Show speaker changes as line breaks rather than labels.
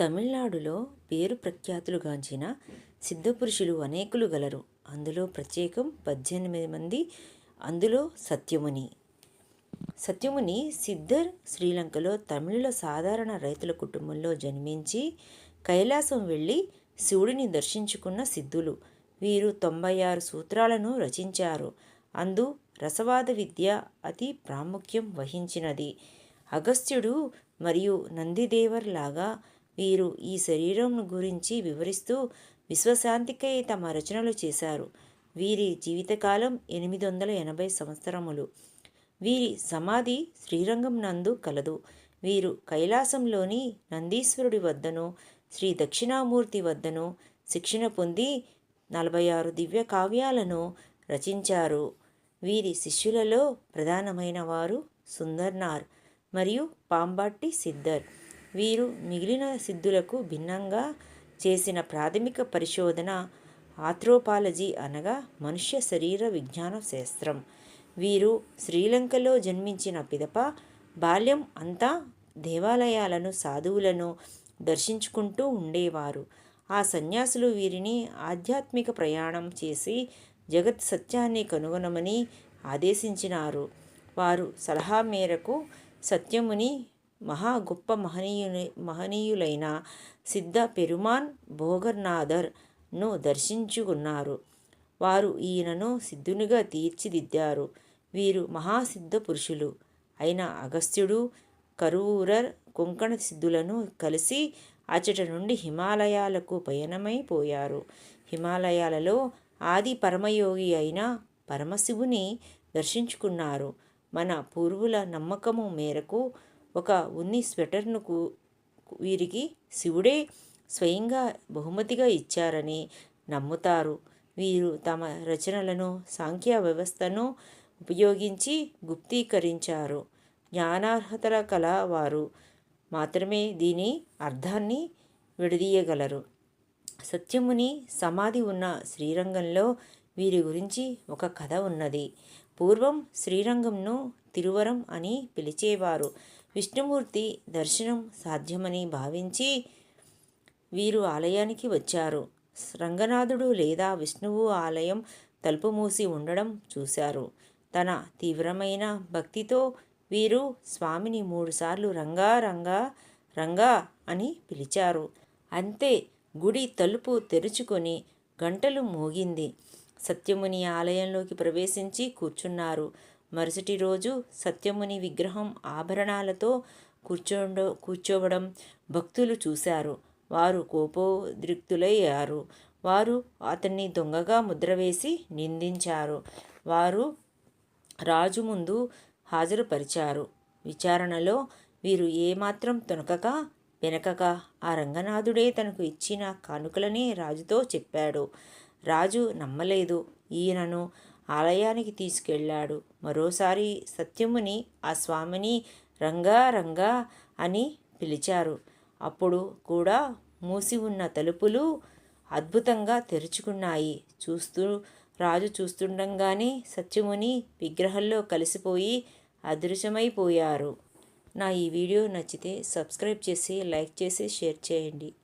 తమిళనాడులో పేరు ప్రఖ్యాతులుగాంచిన సిద్ధపురుషులు అనేకులు గలరు. అందులో ప్రత్యేకం పద్దెనిమిది మంది అందులో సత్యముని. సత్యముని సిద్ధర్ శ్రీలంకలో తమిళుల సాధారణ రైతుల కుటుంబంలో జన్మించి కైలాసం వెళ్ళి శివుడిని దర్శించుకున్న సిద్ధులు. వీరు తొంభై ఆరు సూత్రాలను రచించారు. అందు రసవాద విద్య అతి ప్రాముఖ్యం వహించినది. అగస్త్యుడు మరియు నందిదేవర్ లాగా వీరు ఈ శరీరం గురించి వివరిస్తూ విశ్వశాంతికై తమ రచనలు చేశారు. వీరి జీవితకాలం ఎనిమిది వందల ఎనభై సంవత్సరములు. వీరి సమాధి శ్రీరంగం నందు కలదు. వీరు కైలాసంలోని నందీశ్వరుడి వద్దను శ్రీ దక్షిణామూర్తి వద్దను శిక్షణ పొంది నలభై ఆరు దివ్య కావ్యాలను రచించారు. వీరి శిష్యులలో ప్రధానమైన వారు సుందర్నార్ మరియు పాంబాట్టి సిద్ధర్. వీరు మిగిలిన సిద్ధులకు భిన్నంగా చేసిన ప్రాథమిక పరిశోధన ఆథ్రోపాలజీ అనగా మనుష్య శరీర విజ్ఞాన శాస్త్రం. వీరు శ్రీలంకలో జన్మించిన పిదప బాల్యం అంతా దేవాలయాలను సాధువులను దర్శించుకుంటూ ఉండేవారు. ఆ సన్యాసులు వీరిని ఆధ్యాత్మిక ప్రయాణం చేసి జగత్ సత్యాన్ని కనుగొనమని ఆదేశించినారు. వారు సలహా మేరకు సత్యముని మహా గొప్ప మహనీయుని మహనీయులైన సిద్ధ పెరుమాన్ భోగర్నాథర్ను దర్శించుకున్నారు. వారు ఈయనను సిద్ధునిగా తీర్చిదిద్దారు. వీరు మహాసిద్ధ పురుషులు. అయిన అగస్త్యుడు కరూరర్ కొంకణ సిద్ధులను కలిసి అచట నుండి హిమాలయాలకు పయనమైపోయారు హిమాలయాలలో ఆది పరమయోగి అయిన పరమశివుని దర్శించుకున్నారు. మన పూర్వుల నమ్మకము మేరకు ఒక ఉన్ని స్వెటర్ను వీరికి శివుడే స్వయంగా బహుమతిగా ఇచ్చారని నమ్ముతారు. వీరు తమ రచనలను సాంఖ్య వ్యవస్థను ఉపయోగించి గుప్తీకరించారు. జ్ఞానార్హతల కళ వారు మాత్రమే దీని అర్థాన్ని విడదీయగలరు. సత్యముని సమాధి ఉన్న శ్రీరంగంలో వీరి గురించి ఒక కథ ఉన్నది. పూర్వం శ్రీరంగంను తిరువరం అని పిలిచేవారు. విష్ణుమూర్తి దర్శనం సాధ్యమని భావించి వీరు ఆలయానికి వచ్చారు. రంగనాథుడు లేదా విష్ణువు ఆలయం తలుపు మూసి ఉండడం చూశారు. తన తీవ్రమైన భక్తితో వీరు స్వామిని మూడుసార్లు రంగా రంగా రంగా అని పిలిచారు. అంతే గుడి తలుపు తెరుచుకొని గంటలు మోగింది. సత్యముని ఆలయంలోకి ప్రవేశించి కూర్చున్నారు. మరుసటి రోజు సత్యముని విగ్రహం ఆభరణాలతో కూర్చోండ కూర్చోవడం భక్తులు చూశారు. వారు కోపోద్రిక్తులయ్యారు. వారు అతన్ని దొంగగా ముద్రవేసి నిందించారు. వారు రాజు ముందు హాజరుపరిచారు. విచారణలో వీరు ఏమాత్రం తొనకక వెనకక ఆ రంగనాథుడే తనకు ఇచ్చిన కానుకలని రాజుతో చెప్పాడు. రాజు నమ్మలేదు. ఈయనను ఆలయానికి తీసుకెళ్ళాడు. మరోసారి సత్యముని ఆ స్వామిని రంగా రంగా అని పిలిచారు. అప్పుడు కూడా మూసి ఉన్న తలుపులు అద్భుతంగా తెరుచుకున్నాయి. చూస్తూ రాజు చూస్తుండగానే సత్యముని విగ్రహంలో కలిసిపోయి అదృశ్యమైపోయారు. నా ఈ వీడియో నచ్చితే సబ్స్క్రైబ్ చేసి లైక్ చేసి షేర్ చేయండి.